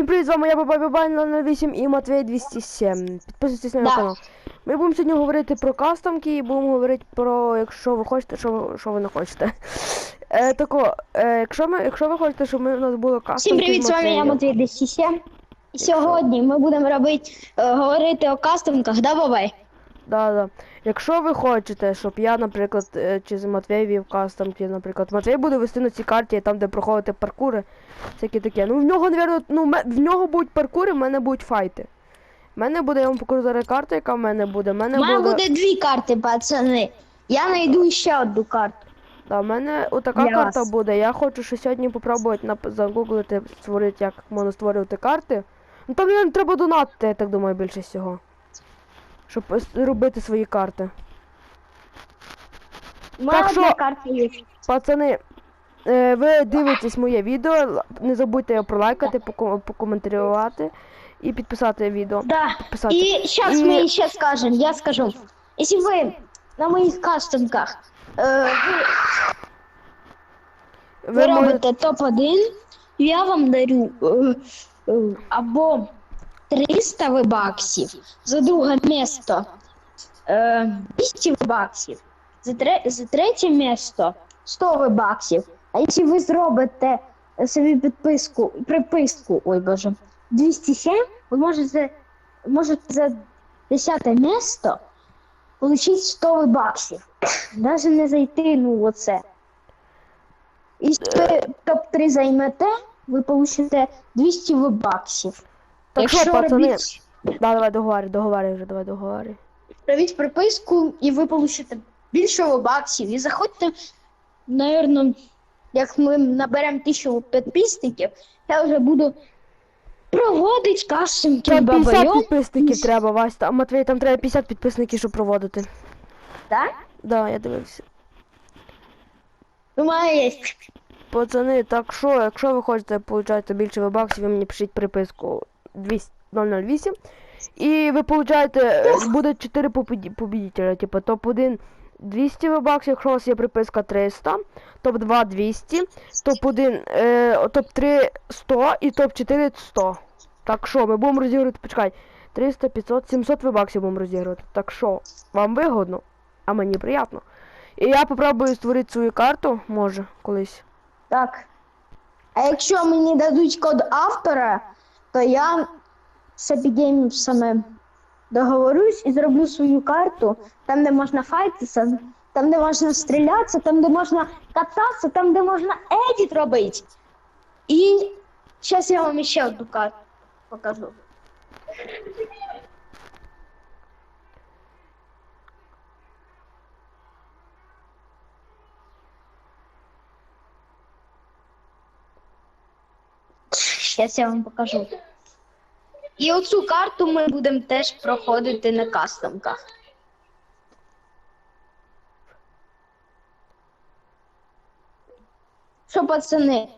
Всім привіт, з вами я Баба Бабай 008 і Матвей 207. Підписуйтесь на Да. канал. Ми будемо сьогодні говорити про кастомки і будемо говорити про якщо ви хочете, що що ви не хочете. Е, тако, е, якщо, ми, якщо ви хочете, щоб ми, у нас були кастомки Всім привіт, з вами я Матвей Матвій 207. І сьогодні ми будемо робити, е, говорити о кастомках, да, бабай? Да, да. Якщо ви хочете, щоб я, наприклад, е, чи з Матвей вів кастомки, наприклад, Матвей буде вести на цій карті, там, де проходити паркури, всякі таке. Ну в нього, напевно, ну, в нього будуть паркури, в мене будуть файти. В мене буде, я вам покажу зараз карту, яка в мене буде. В мене буде... буде дві карти, пацани. Я знайду ще одну карту. Да, в мене отака Для карта вас. буде. Я хочу ще сьогодні попробувати нап- загуглити, створити, як можна створювати карти. Ну там мені треба донатити, я так думаю, більше всього. Щоб е, робити свої карти. Мене Так що- є. Пацани, е, ви дивитесь моє відео, не забудьте його пролайкати, поко- покоментувати і підписати відео. Да. Підписати. І зараз І- ми ще скажемо, я скажу. Якщо ви на моїх кастингах е, ви, Ви ви можете... робите топ-1, я вам дарю е, е, або 300 вебаксів за друге місто, е, 200 вебаксів, за, тре, за третє місто 100 вебаксів. А якщо ви зробите собі підписку, приписку, ой боже, 207, ви можете, можете за 10 місто отримати 100 вебаксів. Навіть не зайти, ну оце. Якщо ви топ-3 займете, ви получите 200 вебаксів. Так що, пацани, робіть, да, давай договарюй, договарюй вже, давай договарюй. робіть приписку, і ви получите більше вебаксів. І заходьте, напевно, як ми наберемо 1000 підписників, я вже буду проводити кастинги Там 50 бабайом. підписників треба, Вась, а Матвей, там треба 50 підписників, щоб проводити. Так? Да, я дивився. У мене є. Пацани, так що, якщо ви хочете получати більше вебаксів, ви мені пишіть приписку 200 008. І ви получаєте, е, буде 4 победі- побідителя, типу топ-1 200 вебаксів, якщо у вас є приписка 300, топ-2 200, топ-1, е, топ-3 100 і топ-4 100. Так що, ми будемо розігрувати, почекай, 300, 500, 700 вебаксів будемо розігрувати. Так що, вам вигодно, а мені приємно. І я попробую створити свою карту, може, колись. Так. А якщо мені дадуть код автора, то я з Epic договорюсь і зроблю свою карту, там, де можна файтитися, там, де можна стрілятися, там, де можна кататися, там, де можна едіт робити. І зараз я вам ще одну карту покажу. Зараз я вам покажу. І оцю карту ми будемо теж проходити на кастомках. Що, пацани?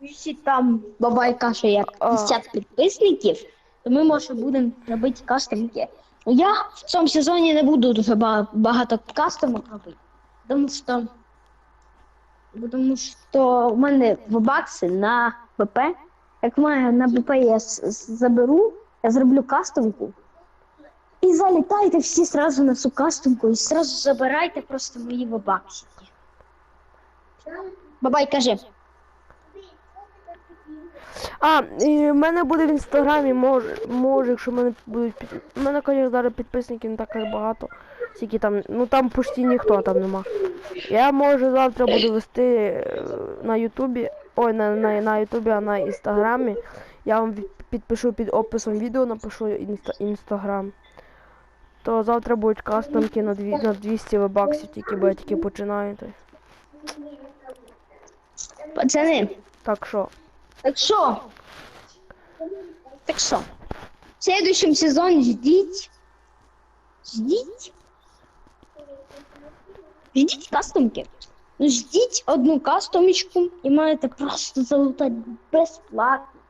Якщо там бабай каже, як 50 підписників, то ми може будемо робити кастомки. Ну, Я в цьому сезоні не буду дуже багато кастомок робити, тому що тому що в мене вебакси на ВП. Як мене на ВП я заберу, я зроблю кастомку. І залітайте всі сразу на цю кастомку і сразу забирайте просто мої вебаксики. Бабай, кажи. А, і в мене буде в інстаграмі, може, може, якщо в мене будуть під... У мене, звісно, зараз підписників не так багато. Скільки там, ну там почти ніхто там нема. Я може завтра буду вести е, на Ютубі, ой, на, на, на Ютубі, а на інстаграмі. Я вам підпишу під описом відео, напишу інста, інстаграм. То завтра будуть кастомки на, дві, на 200 вебаксів, тільки бо я тільки починаю. Пацани, Так що, так що? Так що? В следующем сезоне ждите. Ждите. Ждіть кастомки. Ну, ждіть одну кастомочку і маєте просто залутати безплатно.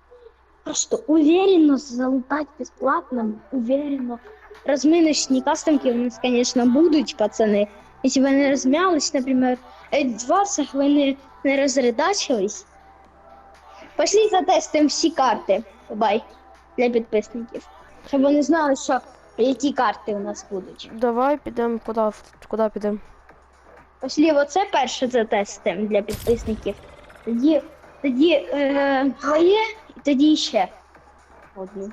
Просто уверенно залутати безплатно, уверенно. Розминочні кастомки у нас, конечно, будуть, пацани. Якщо ви не розмялись, наприклад, в Едварсах ви не, не розредачились, пошли затестимо всі карти. Бай. Для підписників. Щоб вони знали, що які карти у нас будуть. Давай підемо куди, куди підемо. Пошли оце перше затестимо для підписників. Тоді, тоді е, твоє і тоді ще одну.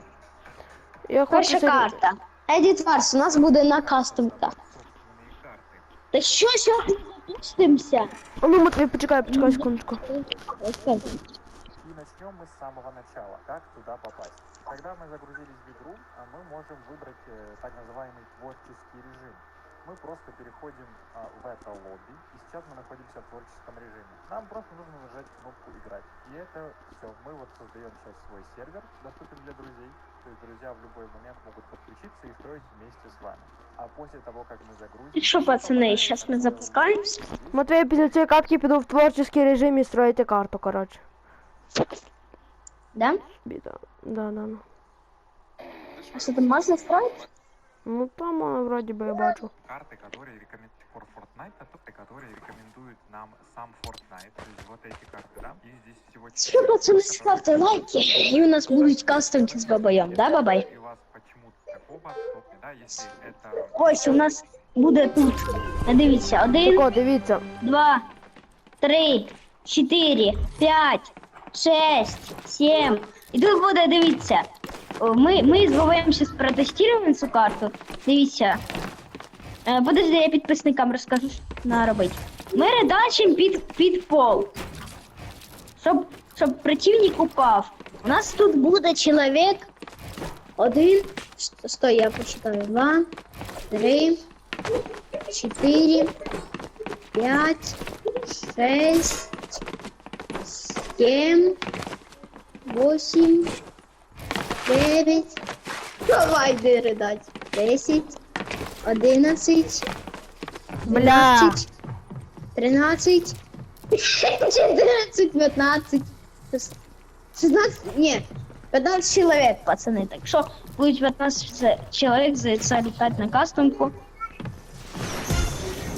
Я хочу Перша сьогодні- карта. Едіт Варс, у нас буде на кастомка. Та що що ти запустимося? А ну, Матвій, почекай, почекай секундочку. И начнем мы с самого начала, как туда попасть. Когда мы загрузились в игру, а, мы можем выбрать э, так называемый творческий режим. Мы просто переходим а, в это лобби, и сейчас мы находимся в творческом режиме. Нам просто нужно нажать кнопку «Играть». И это все. Мы вот создаем сейчас свой сервер, доступен для друзей. То есть друзья в любой момент могут подключиться и строить вместе с вами. А после того, как мы загрузим... І що, пацани, щас ми запускаємось? Матвій, після цієї катки піду в творчий режим і строїти карту, коротше. Да? Біда. Да, да, да. А що там можна строїти? Ну там воно вроді би я бачу. карты, которые рекомендуют for Fortnite, а то, которые рекомендует нам сам Fortnite. То есть вот эти карты, да? Их здесь всего Що, пацани, ставте лайки, і у нас будуть кастомки з бабайом, да, бабай? И у вас почему-то такого стопе, да, если это... Ось у нас буде тут. Дивіться, один, Так, о, дивіться. два, три, чотири, п'ять, шесть, сім. І тут буде, дивіться. о, Ми, ми зараз протестуємо цю карту. Дивіться. Е, Подожди, я підписникам розкажу, що треба робити. Ми редачимо під, під пол. Щоб, щоб противник упав. У нас тут буде чоловік. Один. Стой, я посчитаю. Два, три, четыре, пять, шесть, семь, восемь, девять. Давай дать. Десять, одиннадцать, Бля. двенадцать, тринадцать, четырнадцать, пятнадцать, шест- шестнадцать, нет, 15 человек, пацаны. Так что будет 15 человек за летать на кастомку.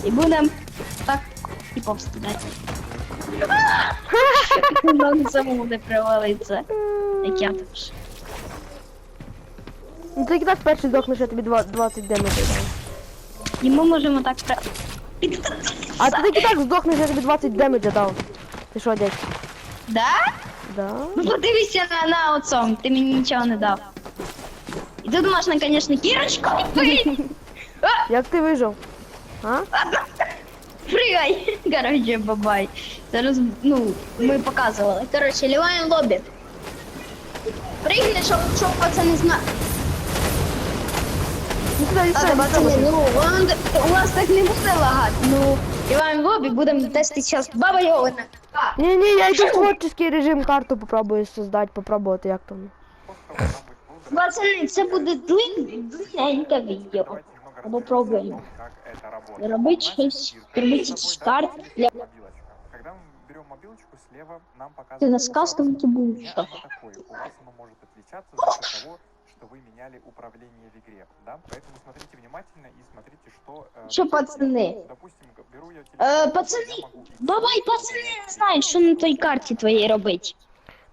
І будемо так типу встигати. Нам самому не. Як я теж. Ну ти так перший здохнеш, я тобі 20 демеджів. І ми можемо так при... А ти так і так здохнеш, я тобі 20 демеджа дав. Ти що, дядь? Да? Да? Ну подивися на, на оцом, ти мені нічого не дав. І тут можна, звісно, кірочку відбити. Як ти вижив? А? Пригай. Короче, бабай. Зараз, ну, ми показували. Короче, ліваємо лобі. Пригни, щоб, щоб знали. Ну сюди, сюди, Так, сюди. пацани, ну, вам, у вас так не буде лагати. Ну, ліваємо лобі, будемо тестити зараз Баба Йовина. Ні, ні, я йду в творчий режим, карту попробую создати, попробувати, як там. Просто должна быть выбрана. Пацани, це буде длин, длинненьке відео. Давайте немного Або разберемся, пробуємо. как это работает. Робити У нас щось, есть робити перед якісь собой карти для... мобилочка. Когда мы берем мобилочку, слева нам показывает... Ти на сказкомки будеш. Что такое? У вас оно может отличаться за счет того, что вы меняли управление в игре, да? Поэтому смотрите внимательно и смотрите, что... э, Що, пацани? Допустим, г- беру я Е, телефон, пацани, я могу идти Давай, и пацани, менять не знають, що на той карті твоїй робити.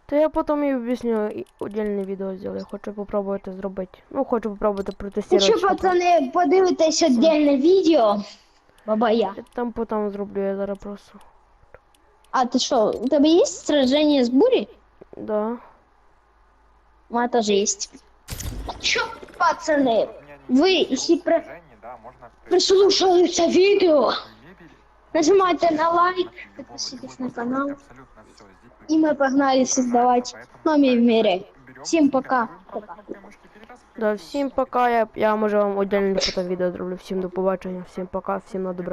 То я потім і об'ясню, і отдельне відео зроблю. Хочу попробувати зробити. Ну, хочу попробувати протестувати. Якщо, що там. пацани, подивитесь віддільне відео, баба я. Я там потім зроблю, я зараз просто. А ти що, у тебе є сраження з бурі? Да. У мене теж є. Що, пацани, У меня не ви, есть якщо при... движение, да, можно... прислушали це відео, мебель, нажимайте на лайк, любого- підписуйтесь любой на канал. абсолютно всё. Здесь вы І ми погнали создавати нові міри. берем, Всім пока. правой кнопкой мышки перетаскиваем, Да, и всім всё. пока. Я, я може вам отдельне потім відео зроблю. Всім до побачення, всім пока, всім на добре.